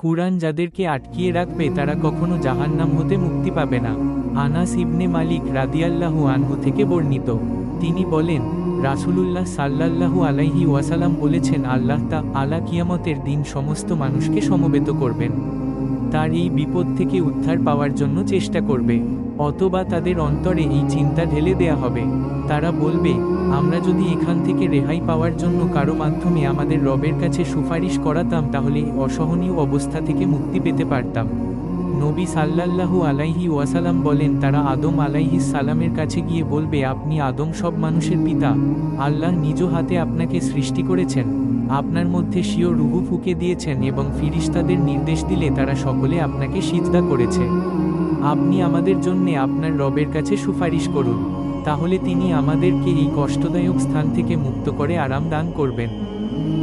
কুরআন যাদেরকে আটকিয়ে রাখবে তারা কখনো জাহান্নাম হতে মুক্তি পাবে না। আনাস ইবনে মালিক রাদিয়াল্লাহু আনহু থেকে বর্ণিত। তিনি বলেন, রাসূলুল্লাহ সাল্লাল্লাহু আলাইহি ওয়াসালাম বলেছেন, আল্লাহ তা আলা কিয়ামতের দিন সমস্ত মানুষকে সমবেত করবেন। তার এই বিপদ থেকে উদ্ধার পাওয়ার জন্য চেষ্টা করবে। অথবা তাদের অন্তরে এই চিন্তা ঢেলে দেয়া হবে। তারা বলবে, আমরা যদি এখান থেকে রেহাই পাওয়ার জন্য কারও মাধ্যমে আমাদের রবের কাছে সুপারিশ করাতাম, তাহলে অসহনীয় অবস্থা থেকে মুক্তি পেতে পারতাম। নবী সাল্লাল্লাহু আলাইহি ওয়াসালাম বলেন, তারা আদম আলাইহি সালামের কাছে গিয়ে বলবে, আপনি আদম সব মানুষের পিতা। আল্লাহ নিজ হাতে আপনাকে সৃষ্টি করেছেন। আপনার মধ্যে স্বীয় রুহু ফুকে দিয়েছেন এবং ফিরিস্তাদের নির্দেশ দিলে তারা সকলে আপনাকে সিজদা করেছে। আপনি আমাদের জন্যে আপনার রবের কাছে সুপারিশ করুন। তাহলে তিনি আমাদেরকে এই কষ্টদায়ক স্থান থেকে মুক্ত করে আরাম দান করবেন।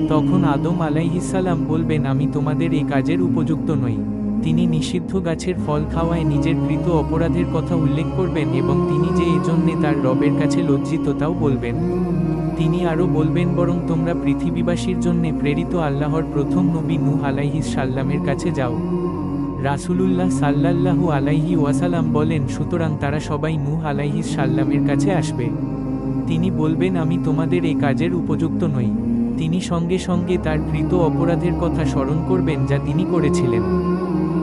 তখন আদম আলাইহিসাল্লাম বলবেন, আমি তোমাদের এই কাজের উপযুক্ত নই। তিনি নিষিদ্ধ গাছের ফল খাওয়ায় নিজের কৃত অপরাধের কথা উল্লেখ করবেন এবং তিনি যে এজন্যে তার রবের কাছে লজ্জিত তাও বলবেন। তিনি আরও বলবেন, বরং তোমরা পৃথিবীবাসীর জন্যে প্রেরিত আল্লাহর প্রথম নবী নূহ আলাইহিস সাল্লামের কাছে যাও। রাসূলুল্লাহ সাল্লাল্লাহু আলাইহি ওয়াসাল্লাম বলেন, সুতরাং তারা সবাই নূহ আলাইহিস সাল্লামের কাছে আসবে। তিনি বলবেন, আমি তোমাদের এই কাজের উপযুক্ত নই। তিনি সঙ্গে সঙ্গে তার কৃত অপরাধের কথা স্মরণ করবেন যা তিনি করেছিলেন।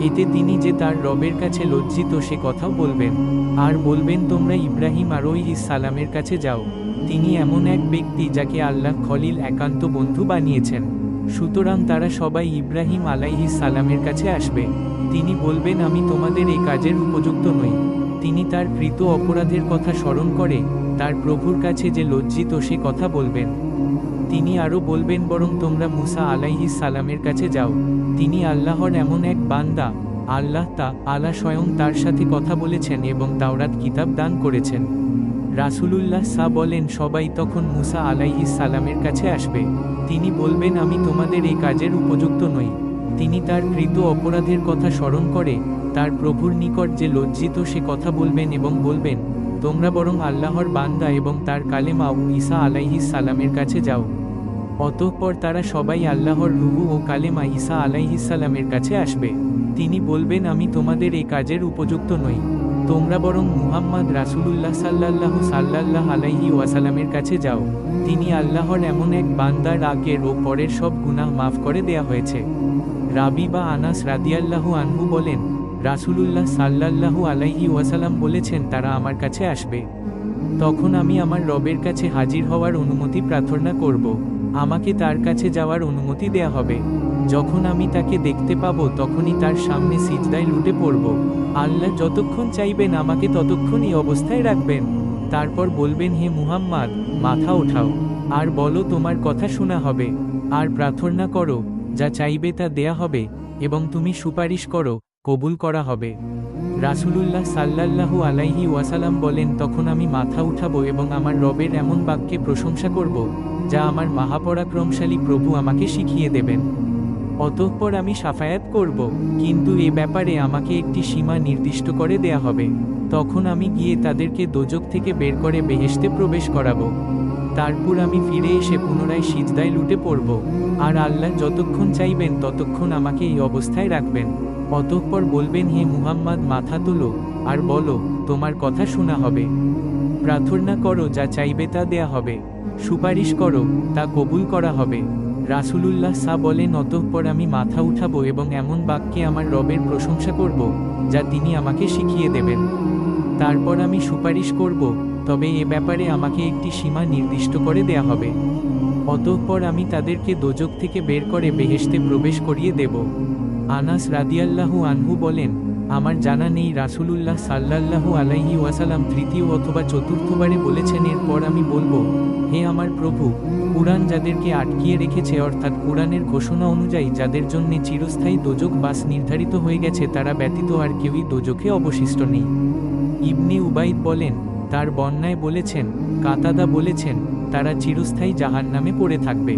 এতে তিনি যে তার রবের কাছে লজ্জিত সে কথাও বলবেন। আর বলবেন, তোমরা ইব্রাহিম আরোইহিস সালামের কাছে যাও। তিনি এমন এক ব্যক্তি যাকে আল্লাহ খলিল একান্ত বন্ধু বানিয়েছেন। সুতরাং তারা সবাই ইব্রাহিম আলাইহিস সালামের কাছে আসবে। তিনি বলবেন, আমি তোমাদের এই কাজের উপযুক্ত নই। তিনি তার কৃত অপরাধের কথা স্মরণ করে তার প্রভুর কাছে যে লজ্জিত সে কথা বলবেন। তিনি আরও বলবেন, বরং তোমরা মুসা আলাইহিস সালামের কাছে যাও। তিনি আল্লাহর এমন এক বান্দা। আল্লাহ তা আলা স্বয়ং তার সাথে কথা বলেছেন এবং তাওরাত কিতাব দান করেছেন। রাসূলুল্লাহ সা বলেন, সবাই তখন মুসা আলাইহিস সালামের কাছে আসবে। তিনি বলবেন, আমি তোমাদের এই কাজের উপযুক্ত নই। তিনি তার কৃত অপরাধের কথা স্মরণ করে, তার প্রভুর নিকট যে লজ্জিত সে কথা বলবেন এবং বলবেন তোমরা বরং আল্লাহর বান্দা এবং তার কালেমা ও ঈসা আলাইহিস সালামের কাছে যাও। অতঃপর তারা সবাই আল্লাহর রুহু ও কালেমা ঈসা আলাইহিস সালামের কাছে আসবে। তিনি বলবেন, আমি তোমাদের এই কাজের উপযুক্ত নই। তোমরা বরং মুহাম্মদ রাসূলুল্লাহ সাল্লাল্লাহু সাল্লাল্লাহ আলাইহি ওয়াসালামের কাছে যাও। তিনি আল্লাহর এমন এক বান্দার আগের ও পরের সব গুনাহ মাফ করে দেয়া হয়েছে। রাবি বা আনাস রাদিয়াল্লাহু আনহু বলেন রাসূলুল্লাহ সাল্লাল্লাহু আলাইহি ওয়াসালাম বলেছেন, তারা আমার কাছে আসবে। তখন আমি আমার রবের কাছে হাজির হওয়ার অনুমতি প্রার্থনা করব। আমাকে তার কাছে যাওয়ার অনুমতি দেয়া হবে। যখন আমি তাকে দেখতে পাব, তখনই তার সামনে সিজদায় লুটে পড়ব। আল্লাহ যতক্ষণ চাইবেন, আমাকে ততক্ষণ এই অবস্থায় রাখবেন। তারপর বলবেন, হে মুহাম্মদ, মাথা ওঠাও। আর বলো, তোমার কথা শোনা হবে। আর প্রার্থনা করো, যা চাইবে তা দেয়া হবে এবং তুমি সুপারিশ করো। কবুল করা হবে। রাসূলুল্লাহ সাল্লাল্লাহু আলাইহি ওয়াসালাম বলেন, তখন আমি মাথা উঠাবো এবং আমার রবের এমন বাক্যে প্রশংসা করব, যা আমার মহাপরাক্রমশালী প্রভু আমাকে শিখিয়ে দেবেন। অতঃপর আমি সাফায়াত করব, কিন্তু এ ব্যাপারে আমাকে একটি সীমা নির্দিষ্ট করে দেয়া হবে। তখন আমি গিয়ে তাদেরকে দোজক থেকে বের করে বেহেশতে প্রবেশ করাবো। তারপর আমি ফিরে এসে পুনরায় সিজদায় লুটে পড়ব। আর আল্লাহ যতক্ষণ চাইবেন, ততক্ষণ আমাকে এই অবস্থায় রাখবেন। অতঃপর বলবেন, হে মুহাম্মদ, মাথা তোলো আর বলো, তোমার কথা শোনা হবে। প্রার্থনা করো, যা চাইবে তা দেয়া হবে। সুপারিশ করো, তা কবুল করা হবে। রাসূলুল্লাহ সা বলেন, অতঃপর আমি মাথা উঠাবো এবং এমন বাক্যে আমার রবের প্রশংসা করব, যা তিনি আমাকে শিখিয়ে দেবেন। তারপর আমি সুপারিশ করব তবে এ ব্যাপারে আমাকে একটি সীমা নির্দিষ্ট করে দেয়া হবে। অতঃপর আমি তাদেরকে দোজক থেকে বের করে বেহেশতে প্রবেশ করিয়ে দেব। আনাস রাদিয়াল্লাহু আনহু বলেন, আমার জানা নেই রাসূলুল্লাহ সাল্লাল্লাহু আলাইহি ওয়াসাল্লাম তৃতীয় অথবা চতুর্থবারে বলেছেন, এরপর আমি বলব, হে আমার প্রভু, কুরআন যাদেরকে আটকিয়ে রেখেছে, অর্থাৎ কুরআনের ঘোষণা অনুযায়ী যাদের জন্য চিরস্থায়ী দোজক বাস নির্ধারিত হয়ে গেছে, তারা ব্যতীত আর কেউই দোজকে অবশিষ্ট নেই। ইবনে উবাইদ বলেন তার বন্যায় বলেছেন কাতাদা বলেছেন তারা চিরস্থায়ী জাহান নামে পড়ে থাকবে।